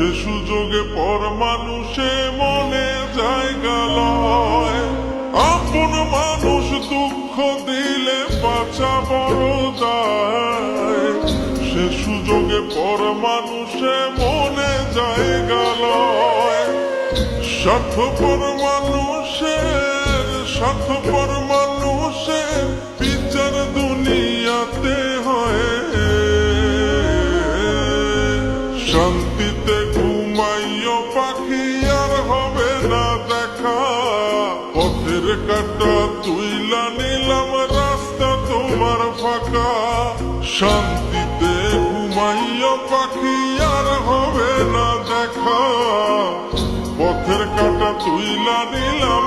সে সুযোগে পর মানুষে মনে জায়গা লয়। আপন মানুষ দুঃখ দিলে বাঁচা বড় যায়। সে সুযোগে পর মানুষে মনে জায়গা লয়। স্বার্থপর মানুষের স্বার্থপর মানুষের শান্তিতে ঘুমাইও পাখি আর হবে না দেখা। পথের কাটা তুইলা নিলাম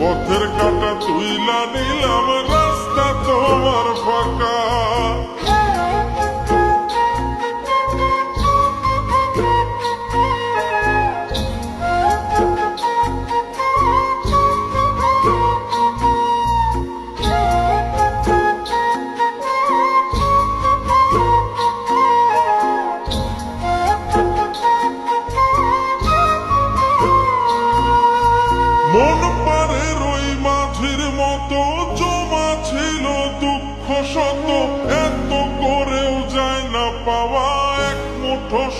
পথের কাটা তুইলা নিলাম রাস্তা তোমার ফাঁকা। মন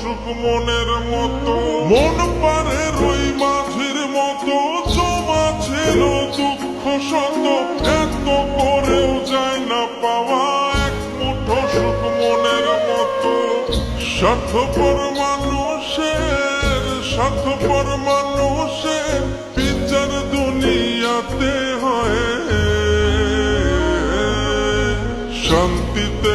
সুখ মনের মতো। মন পারে রই মাঝির মতো, জমা ছিল দুঃখ শত, এত করেও যায় না পাওয়া এক মুঠো সুখ মনের মতো। স্বার্থপর মানুষের স্বার্থপর মানুষের বিচার দুনিয়াতে হয়। শান্তিতে